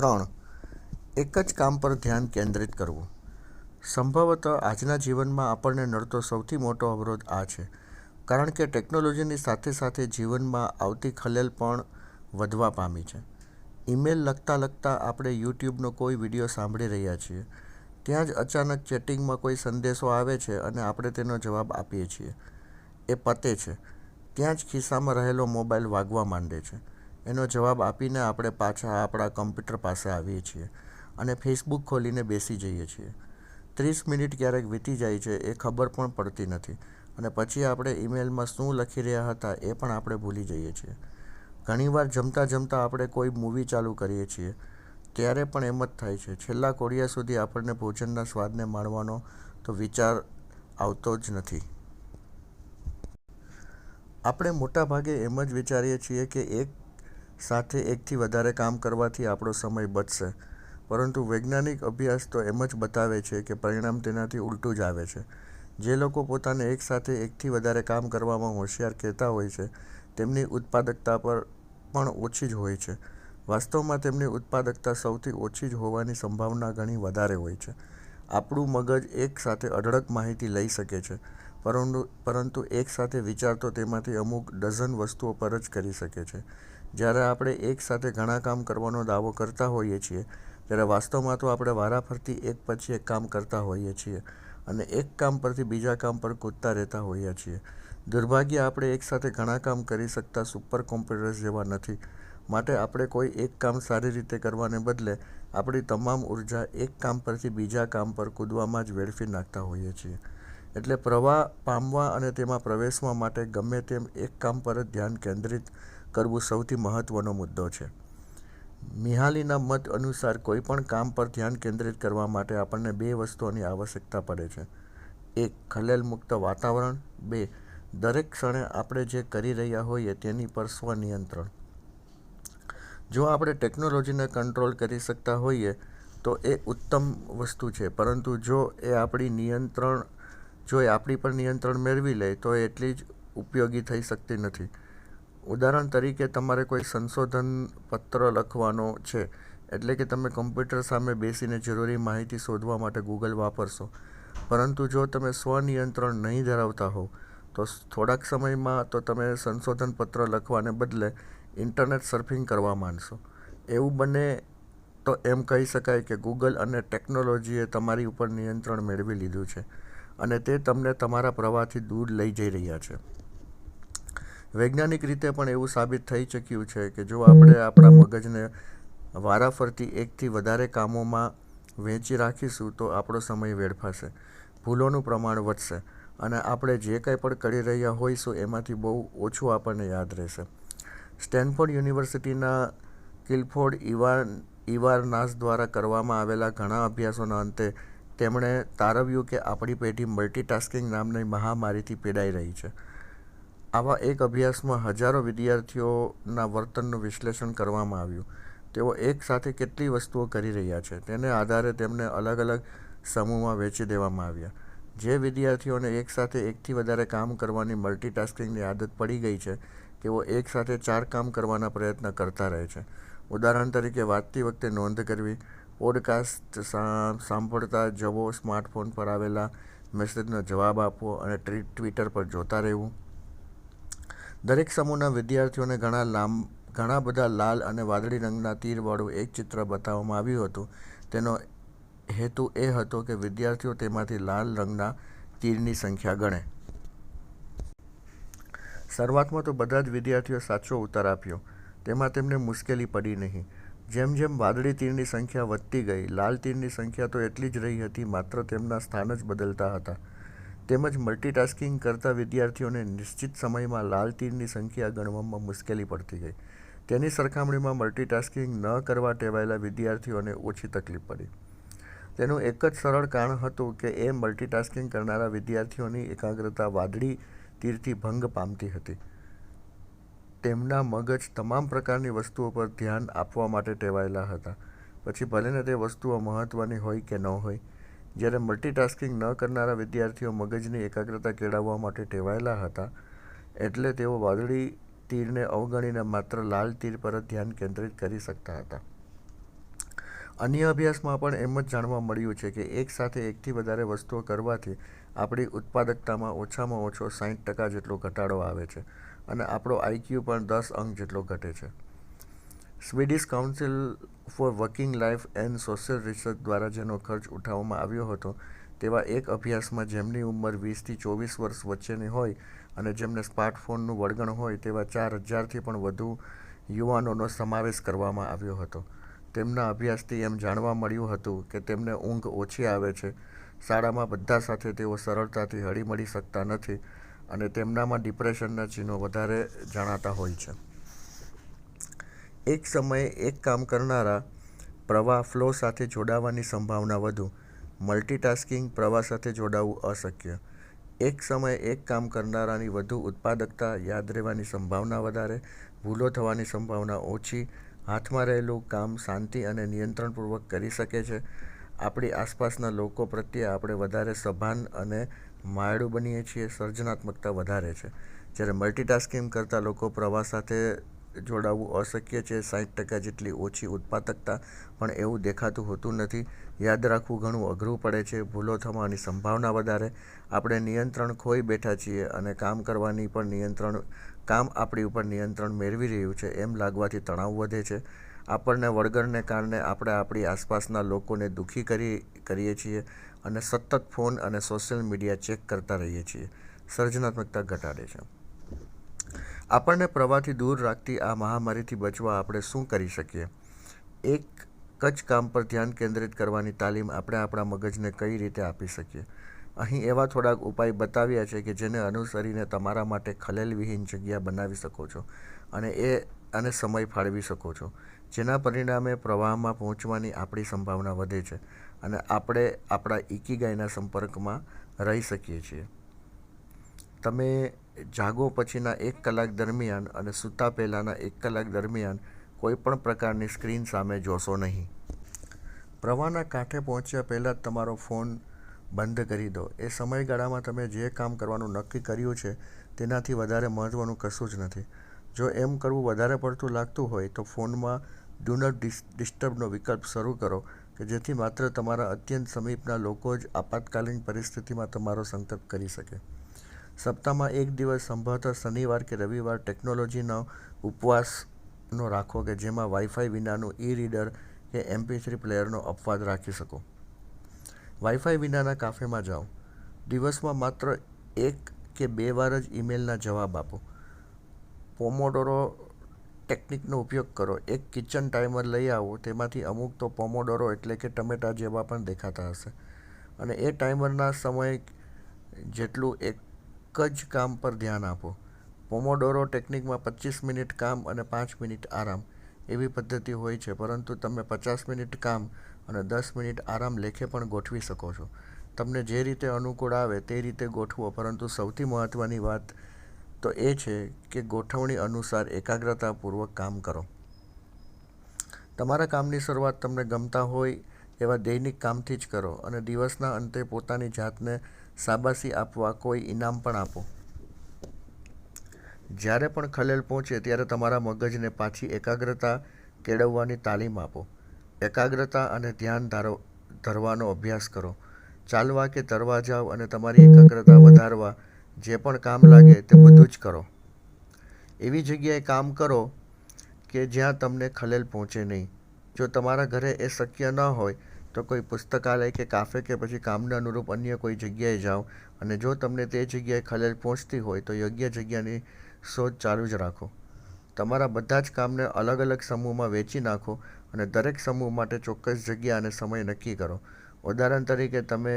ત્રણ. એક જ કામ પર ધ્યાન કેન્દ્રિત કરવું. સંભવતઃ આજના જીવનમાં આપણને નડતો સૌથી મોટો અવરોધ આ છે. કારણ કે ટેકનોલોજીની સાથે સાથે જીવનમાં આવતી ખલેલ પણ વધવા પામી છે. ઈમેલ લખતાં લખતાં આપણે યુટ્યુબનો કોઈ વીડિયો સાંભળી રહ્યા છીએ. ત્યાં જ અચાનક ચેટિંગમાં કોઈ સંદેશો આવે છે અને આપણે તેનો જવાબ આપીએ છીએ. એ પતે છે. ત્યાં જ ખિસ્સામાં રહેલો મોબાઈલ વાગવા માંડે છે. એનો જવાબ આપીને આપણે પાછા આપણા કમ્પ્યુટર પાસે આવીએ છીએ અને ફેસબુક ખોલીને બેસી જઈએ છીએ. ત્રીસ મિનિટ ક્યારેક વીતી જાય છે એ ખબર પણ પડતી નથી અને પછી આપણે ઈમેલમાં શું લખી રહ્યા હતા એ પણ આપણે ભૂલી જઈએ છીએ. ઘણીવાર જમતાં જમતાં આપણે કોઈ મૂવી ચાલુ કરીએ છીએ, ત્યારે પણ એમ જ થાય છે. છેલ્લા કોડિયા સુધી આપણને ભોજનના સ્વાદને માણવાનો તો વિચાર આવતો જ નથી. આપણે મોટાભાગે એમ જ વિચારીએ છીએ કે એક સાથે એકથી વધારે કામ કરવાથી આપણો સમય બચશે. પરંતુ વૈજ્ઞાનિક અભ્યાસ તો એમ જ બતાવે છે કે પરિણામ તેનાથી ઉલટું જ આવે છે. જે લોકો પોતાને એકસાથે એકથી વધારે કામ કરવામાં હોશિયાર કહેતા હોય છે, તેમની ઉત્પાદકતા પર પણ ઓછી જ હોય છે. વાસ્તવમાં તેમની ઉત્પાદકતા સૌથી ઓછી જ હોવાની સંભાવના ઘણી વધારે હોય છે. આપણું મગજ એક સાથે અઢળક માહિતી લઈ શકે છે, પરંતુ પરંતુ એકસાથે વિચાર તો તેમાંથી અમુક ડઝન વસ્તુઓ પર જ કરી શકે છે. જ્યારે આપણે એકસાથે ઘણા કામ કરવાનો દાવો કરતા હોઈએ છીએ, ત્યારે વાસ્તવમાં તો આપણે વારાફરતી એક પછી એક કામ કરતા હોઈએ છીએ અને એક કામ પરથી બીજા કામ પર કૂદતા રહેતા હોઈએ છીએ. દુર્ભાગ્ય આપણે એકસાથે ઘણા કામ કરી શકતા સુપર કોમ્પ્યુટર્સ જેવા નથી. માટે આપણે કોઈ એક કામ સારી રીતે કરવાને બદલે આપણી તમામ ઊર્જા એક કામ પરથી બીજા કામ પર કૂદવામાં જ વેડફી નાખતા હોઈએ છીએ. એટલે પ્રવાહ પામવા અને તેમાં પ્રવેશવા માટે ગમે તેમ એક કામ પર જ ધ્યાન કેન્દ્રિત કરવું સૌથી મહત્ત્વનો મુદ્દો છે. મિહાલીના મત અનુસાર કોઈપણ કામ પર ધ્યાન કેન્દ્રિત કરવા માટે આપણને બે વસ્તુઓની આવશ્યકતા પડે છે. એક ખલેલ મુક્ત વાતાવરણ. બે, દરેક ક્ષણે આપણે જે કરી રહ્યા હોઈએ તેની પર સ્વનિયંત્રણ. જો આપણે ટેકનોલોજીને કંટ્રોલ કરી શકતા હોઈએ, તો એ ઉત્તમ વસ્તુ છે. પરંતુ જો એ આપણી નિયંત્રણ, જો એ આપણી પર નિયંત્રણ મેળવી લે, તો એટલી જ ઉપયોગી થઈ શકતી નથી. ઉદાહરણ તરીકે તમારે કોઈ સંશોધન પત્ર લખવાનો છે, એટલે કે તમે કમ્પ્યુટર સામે બેસીને જરૂરી માહિતી શોધવા માટે ગૂગલ વાપરશો. પરંતુ જો તમે સ્વનિયંત્રણ નહીં ધરાવતા હો તો થોડાક સમયમાં તો તમે સંશોધન પત્ર લખવાને બદલે ઇન્ટરનેટ સર્ફિંગ કરવા માંડશો. એવું બને તો એમ કહી શકાય કે ગૂગલ અને ટેકનોલોજીએ તમારી ઉપર નિયંત્રણ મેળવી લીધું છે અને તે તમને તમારા પ્રવાહથી દૂર લઈ જઈ રહ્યા છે. વૈજ્ઞાનિક રીતે પણ એવું સાબિત થઈ ચૂક્યું છે કે જો આપણે આપણા મગજને વારાફરતી એકથી વધારે કામોમાં વહેંચી રાખીશું તો આપણો સમય વેડફાશે, ભૂલોનું પ્રમાણ વધશે અને આપણે જે કંઈ પણ કરી રહ્યા હોઈશું એમાંથી બહુ ઓછું આપણને યાદ રહેશે. સ્ટેનફોર્ડ યુનિવર્સિટીના કિલફોર્ડ ઇવાન ઇવારનાસ દ્વારા કરવામાં આવેલા ઘણા અભ્યાસોના અંતે તેમણે તારવ્યું કે આપણી પેઢી મલ્ટીટાસ્કિંગ નામની મહામારીથી પીડાઈ રહી છે. આવા એક અભ્યાસમાં હજારો વિદ્યાર્થીઓના વર્તનનું વિશ્લેષણ કરવામાં આવ્યું. તેઓ એક સાથે કેટલી વસ્તુઓ કરી રહ્યા છે તેને આધારે તેમને અલગ અલગ સમૂહમાં વહેંચી દેવામાં આવ્યા. જે વિદ્યાર્થીઓને એક સાથે એકથી વધારે કામ કરવાની મલ્ટીટાસ્કિંગની આદત પડી ગઈ છે, તેઓ એક સાથે ચાર કામ કરવાના પ્રયત્ન કરતા રહે છે. ઉદાહરણ તરીકે વાંચતી વખતે નોંધ કરવી, પોડકાસ્ટ સાંભળતા, જવો, સ્માર્ટફોન પર આવેલા મેસેજનો જવાબ આપવો અને ટ્વિટર પર જોતા રહેવું. દરેક સમૂહના વિદ્યાર્થીઓને ઘણા લાંબ, ઘણા બધા લાલ અને વાદળી રંગના તીરવાળું એક ચિત્ર બતાવવામાં આવ્યું હતું. તેનો હેતુ એ હતો કે વિદ્યાર્થીઓ તેમાંથી લાલ રંગના તીરની સંખ્યા ગણે. શરૂઆતમાં તો બધા જ વિદ્યાર્થીઓ સાચો ઉત્તર આપ્યો. તેમાં તેમને મુશ્કેલી પડી નહીં. જેમ જેમ વાદળી તીરની સંખ્યા વધતી ગઈ, લાલ તીરની સંખ્યા તો એટલી જ રહી હતી, માત્ર તેમના સ્થાન જ બદલતા હતા. તેમજ મલ્ટીટાસ્કિંગ કરતા વિદ્યાર્થીઓને નિશ્ચિત સમયમાં લાલ તીરની સંખ્યા ગણવામાં મુશ્કેલી પડતી ગઈ. તેની સરખામણીમાં મલ્ટીટાસ્કિંગ ન કરવા ટેવાયેલા વિદ્યાર્થીઓને ઓછી તકલીફ પડી. તેનું એક જ સરળ કારણ હતું કે એ મલ્ટીટાસ્કિંગ કરનારા વિદ્યાર્થીઓની એકાગ્રતા વાદળી તીરથી ભંગ પામતી હતી. તેમના મગજ તમામ પ્રકારની વસ્તુઓ પર ધ્યાન આપવા માટે ટેવાયેલા હતા. પછી ભલેને તે વસ્તુઓ મહત્ત્વની હોય કે ન હોય જ્યારે મલ્ટીટાસ્કિંગ ન કરનારા વિદ્યાર્થીઓ મગજની એકાગ્રતા કેળવવા માટે ટેવાયેલા હતા, એટલે તેઓ વાદળી તીરને અવગણીને માત્ર લાલ તીર પર જ ધ્યાન કેન્દ્રિત કરી શકતા હતા. અન્ય અભ્યાસમાં પણ એમ જ જાણવા મળ્યું છે કે એક સાથે એકથી વધારે વસ્તુઓ કરવાથી આપણી ઉત્પાદકતામાં ઓછામાં ઓછો સાહીઠ ટકા જેટલો ઘટાડો આવે છે અને આપણો આઈક્યુ પણ દસ અંક જેટલો ઘટે છે. Swedish council for working life and social research દ્વારા જેનો ખર્ચ ઉઠાવવામાં આવ્યો હતો, તેવા એક અભ્યાસમાં જેમની ઉંમર વીસથી ચોવીસ વર્ષ વચ્ચેની હોય અને જેમને સ્માર્ટફોનનું વળગણ હોય તેવા ચાર હજારથી પણ વધુ યુવાનોનો સમાવેશ કરવામાં આવ્યો હતો. તેમના અભ્યાસથી એમ જાણવા મળ્યું હતું કે તેમને ઊંઘ ઓછી આવે છે. શાળામાં બધા સાથે તેઓ સરળતાથી હળીમળી શકતા નથી અને તેમનામાં ડિપ્રેશનના ચિહ્નો વધારે જણાતા હોય છે. એક સમયે એક કામ કરનારા પ્રવાહ ફ્લો સાથે જોડાવાની સંભાવના વધુ. મલ્ટીટાસ્કિંગ પ્રવાહ સાથે જોડાવું અશક્ય. એક સમયે એક કામ કરનારાની વધુ ઉત્પાદકતા યાદ રહેવાની સંભાવના વધારે, ભૂલો થવાની સંભાવના ઓછી, હાથમાં રહેલું કામ શાંતિ અને નિયંત્રણપૂર્વક કરી શકે છે. આપણી આસપાસના લોકો પ્રત્યે આપણે વધારે સભાન અને માયડું બનીએ છીએ, સર્જનાત્મકતા વધારે છે. જ્યારે મલ્ટીટાસ્કિંગ કરતા લોકો પ્રવાહ સાથે જોડાવું અશક્ય છે. સાઠ ટકા જેટલી ઓછી ઉત્પાદકતા પણ એવું દેખાતું હોતું નથી. યાદ રાખવું, ઘણું અઘરું પડે છે. ભૂલો થવાની સંભાવના વધારે. આપણે નિયંત્રણ ખોઈ બેઠા છીએ અને કામ કરવાની પણ નિયંત્રણ, કામ આપણી ઉપર નિયંત્રણ મેળવી રહ્યું છે એમ લાગવાથી તણાવ વધે છે. આપણને વળગણને કારણે આપણે આપણી આસપાસના લોકોને દુઃખી કરી, કરીએ છીએ અને સતત ફોન અને સોશિયલ મીડિયા ચેક કરતા રહીએ છીએ. સર્જનાત્મકતા ઘટાડે છે. આપણને પ્રવાહથી દૂર રાખતી આ મહામારીથી બચવા આપણે શું કરી શકીએ? એક જ કામ પર ધ્યાન કેન્દ્રિત કરવાની તાલીમ આપણે આપણા મગજને કઈ રીતે આપી શકીએ? અહીં એવા થોડાક ઉપાય બતાવ્યા છે કે જેને અનુસરીને તમારા માટે ખલેલવિહીન જગ્યા બનાવી શકો છો અને એ અને સમય ફાળવી શકો છો. જેના પરિણામે પ્રવાહમાં પહોંચવાની આપણી સંભાવના વધે છે અને આપણે આપણા ઇકીગાયના સંપર્કમાં રહી શકીએ છીએ. તમે જાગો પછીના એક કલાક દરમિયાન અને સૂતા પહેલાંના એક કલાક દરમિયાન કોઈપણ પ્રકારની સ્ક્રીન સામે જોશો નહીં. પ્રવાહના કાંઠે પહોંચ્યા પહેલાં જ તમારો ફોન બંધ કરી દો. એ સમયગાળામાં તમે જે કામ કરવાનું નક્કી કર્યું છે તેનાથી વધારે મહત્ત્વનું કશું જ નથી. જો એમ કરવું વધારે પડતું લાગતું હોય તો ફોનમાં ડુ નોટ ડિસ્ટર્બનો વિકલ્પ શરૂ કરો, કે જેથી માત્ર તમારા અત્યંત સમીપના લોકો જ આપાતકાલીન પરિસ્થિતિમાં તમારો સંકલ્પ કરી શકે. સપ્તાહમાં એક દિવસ સંભવતઃ શનિવાર કે રવિવાર ટેકનોલોજીનો ઉપવાસનો રાખો કે જેમાં વાઈફાઈ વિનાનું ઈ રીડર કે એમપી થ્રી પ્લેયરનો અપવાદ રાખી શકો. વાઈફાઈ વિનાના કાફેમાં જાઓ. દિવસમાં માત્ર એક કે બે વાર જ ઈમેલના જવાબ આપો. પોમોડોરો ટેકનિકનો ઉપયોગ કરો. એક કિચન ટાઈમર લઈ આવો. તેમાંથી અમુક તો પોમોડોરો એટલે કે ટમેટા જેવા પણ દેખાતા હશે. અને એ ટાઈમરના સમય જેટલું એક જ કામ પર ધ્યાન આપો. પોમોડોરો ટેકનિકમાં પચીસ મિનિટ કામ અને પાંચ મિનિટ આરામ એવી પદ્ધતિ હોય છે, પરંતુ તમે પચાસ મિનિટ કામ અને દસ મિનિટ આરામ લેખે પણ ગોઠવી શકો છો. તમને જે રીતે અનુકૂળ આવે તે રીતે ગોઠવો, પરંતુ સૌથી મહત્ત્વની વાત તો એ છે કે ગોઠવણી અનુસાર એકાગ્રતાપૂર્વક કામ કરો. તમારા કામની શરૂઆત તમને ગમતા હોય એવા દૈનિક કામથી જ કરો અને દિવસના અંતે પોતાની જાતને શાબાશી આપવા કોઈ ઇનામ પણ આપો. જ્યારે પણ ખલેલ પહોંચે ત્યારે તમારા મગજને પાછી એકાગ્રતા કેળવવાની તાલીમ આપો. એકાગ્રતા અને ધ્યાન ધારો, ધરવાનો અભ્યાસ કરો. ચાલવા કે તરવા જાઓ અને તમારી એકાગ્રતા વધારવા જે પણ કામ લાગે તે બધું જ કરો. એવી જગ્યાએ કામ કરો કે જ્યાં તમને ખલેલ પહોંચે નહીં. જો તમારા ઘરે એ શક્ય ન હોય તો કોઈ પુસ્તકાલય કે કાફે કે પછી કામને અનુરૂપ અન્ય કોઈ જગ્યાએ જાઓ અને જો તમને તે જગ્યાએ ખલેલ પહોંચતી હોય તો યોગ્ય જગ્યાની શોધ ચાલુ જ રાખો. તમારા બધા જ કામને અલગ અલગ સમૂહમાં વેચી નાખો અને દરેક સમૂહ માટે ચોક્કસ જગ્યા અને સમય નક્કી કરો. ઉદાહરણ તરીકે તમે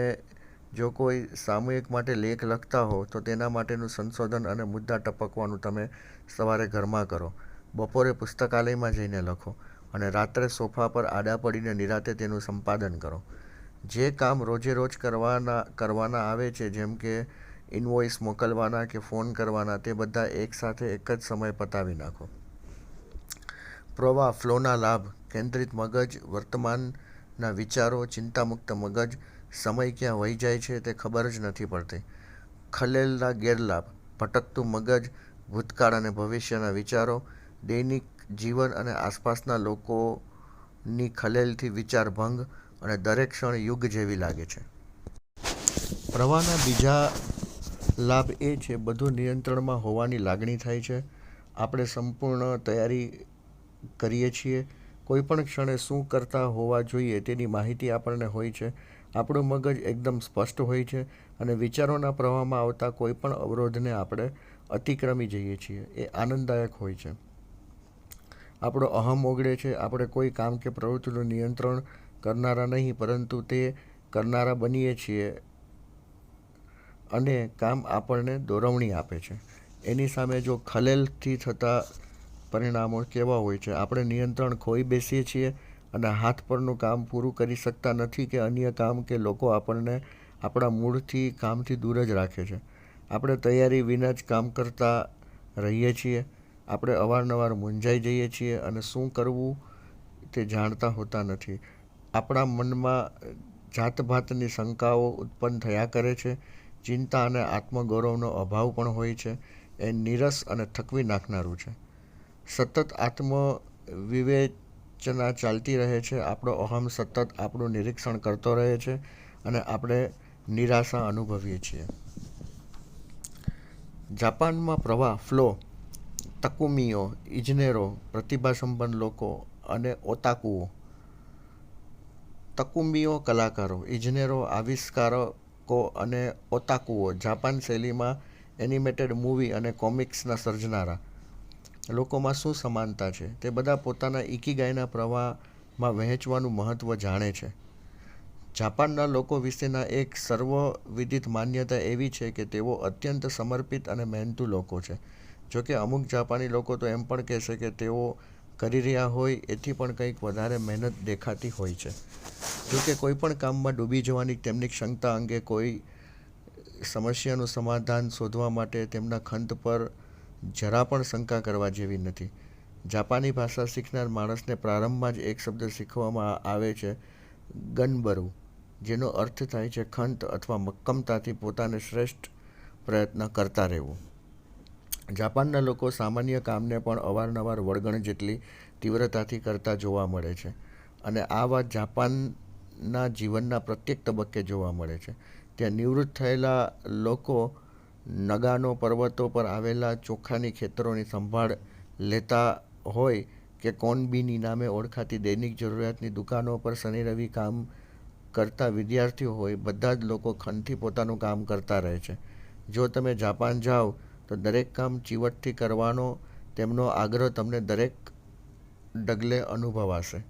જો કોઈ સામૂહિક માટે લેખ લખતા હો તો તેના માટેનું સંશોધન અને મુદ્દા ટપકવાનું તમે સવારે ઘરમાં કરો. બપોરે પુસ્તકાલયમાં જઈને લખો. અને રાત્રે સોફા પર આડા પડીને નિરાતે તેનું સંપાદન કરો. જે કામ રોજે રોજ કરવાના કરવાના આવે છે, જેમ કે ઇનવોઇસ મોકલવાના કે ફોન કરવાના, તે બધા એકસાથે એક જ સમય પતાવી નાખો. પ્રવાહ, ફ્લોના લાભ, કેન્દ્રિત મગજ, વર્તમાનના વિચારો, ચિંતામુક્ત મગજ, સમય ક્યાં વહી જાય છે તે ખબર જ નથી પડતી. ખલેલના ગેરલાભ, ભટકતું મગજ, ભૂતકાળ અને ભવિષ્યના વિચારો, દૈનિક જીવન અને આસપાસના લોકોની ખલેલથી વિચારભંગ અને દરેક ક્ષણ યુગ જેવી લાગે છે. પ્રવાહના બીજા લાભ એ છે, બધું નિયંત્રણમાં હોવાની લાગણી થાય છે. આપણે સંપૂર્ણ તૈયારી કરીએ છીએ. કોઈપણ ક્ષણે શું કરતા હોવા જોઈએ તેની માહિતી આપણને હોય છે. આપણું મગજ એકદમ સ્પષ્ટ હોય છે અને વિચારોના પ્રવાહમાં આવતા કોઈપણ અવરોધને આપણે અતિક્રમી જઈએ છીએ. એ આનંદદાયક હોય છે. આપણો અહં ઓગળે છે. આપણે કોઈ કામ કે પ્રવૃત્તિનું નિયંત્રણ કરનારા નહીં, પરંતુ તે કરનારા બનીએ છીએ અને કામ આપણને દોરવણી આપે છે. એની સામે જો ખલેલથી થતા પરિણામો કેવા હોય છે? આપણે નિયંત્રણ ખોઈ બેસીએ છીએ અને હાથ પરનું કામ પૂરું કરી શકતા નથી કે અન્ય કામ કે લોકો આપણને આપણા મૂળથી, કામથી દૂર જ રાખે છે. આપણે તૈયારી વિના જ કામ કરતા રહીએ છીએ. આપણે અવારનવાર મૂંઝાઈ જઈએ છીએ અને શું કરવું તે જાણતા હોતા નથી. આપણા મનમાં જાતભાતની શંકાઓ ઉત્પન્ન થયા કરે છે. ચિંતા અને આત્મગૌરવનો અભાવ પણ હોય છે. એ નીરસ અને થકવી નાખનારું છે. સતત આત્મ વિવેચના ચાલતી રહે છે. આપણો અહં સતત આપણું નિરીક્ષણ કરતો રહે છે અને આપણે નિરાશા અનુભવીએ છીએ. જાપાનમાં પ્રવાહ ફ્લો, તકુમીઓ, ઇજનેરો, પ્રતિભાસંપન્ન લોકો અને ઓતાકુઓ. તકુમીઓ કલાકારો, ઇજનેરો, આવિષ્કારકો અને ઓતાકુઓ જાપાન શૈલીમાં એનિમેટેડ મૂવી અને કોમિક્સના સર્જનારા. લોકોમાં શું સમાનતા છે? તે બધા પોતાના ઇકીગાયના પ્રવાહમાં વહેંચવાનું મહત્ત્વ જાણે છે. જાપાનના લોકો વિશેના એક સર્વવિદિત માન્યતા એવી છે કે તેઓ અત્યંત સમર્પિત અને મહેનતુ લોકો છે. જોકે અમુક જાપાની લોકો તો એમ પણ કહેશે કે તેઓ કરી રહ્યા હોય, એથી પણ કંઈક વધારે મહેનત દેખાતી હોય છે. જોકે કોઈપણ કામમાં ડૂબી જવાની તેમની ક્ષમતા અંગે કોઈ સમસ્યાનું સમાધાન શોધવા માટે તેમના ખંત પર જરા પણ શંકા કરવા જેવી નથી. જાપાની ભાષા શીખનાર માણસને પ્રારંભમાં જ એક શબ્દ શીખવામાં આવે છે, ગનબરુ, જેનો અર્થ થાય છે ખંત અથવા મક્કમતાથી પોતાને શ્રેષ્ઠ પ્રયત્ન કરતા રહેવું. જાપાનના લોકો સામાન્ય કામને પણ અવારનવાર વળગણ જેટલી તીવ્રતાથી કરતા જોવા મળે છે અને આ વાત જાપાનના જીવનના પ્રત્યેક તબક્કે જોવા મળે છે. ત્યાં નિવૃત્ત થયેલા લોકો નગાનો પર્વતો પર આવેલા ચોખાની ખેતરોની સંભાળ લેતા હોય કે કોનબીની નામે ઓળખાતી દૈનિક જરૂરિયાતની દુકાનો પર શનિ-રવિ કામ કરતા વિદ્યાર્થીઓ હોય, બધા જ લોકો ખનથી પોતાનું કામ કરતા રહે છે. જો તમે જાપાન જાવ તો દરેક કામ ચીવટથી કરવાનો તેમનો આગ્રહ તમને દરેક ડગલે અનુભવાશે.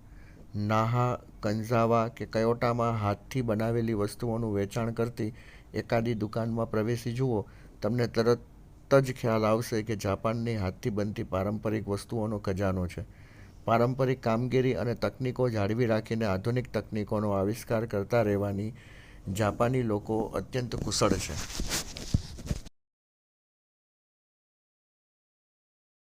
નાહા, કંઝાવા કે કયોટામાં હાથથી બનાવેલી વસ્તુઓનું વેચાણ કરતી એકાદી દુકાનમાં પ્રવેશી જુઓ. તમને તરત જ ખ્યાલ આવશે કે જાપાનની હાથથી બનતી પારંપરિક વસ્તુઓનો ખજાનો છે. પારંપરિક કામગીરી અને તકનીકો જાળવી રાખીને આધુનિક તકનીકોનો આવિષ્કાર કરતા રહેવાની જાપાની લોકો અત્યંત કુશળ છે.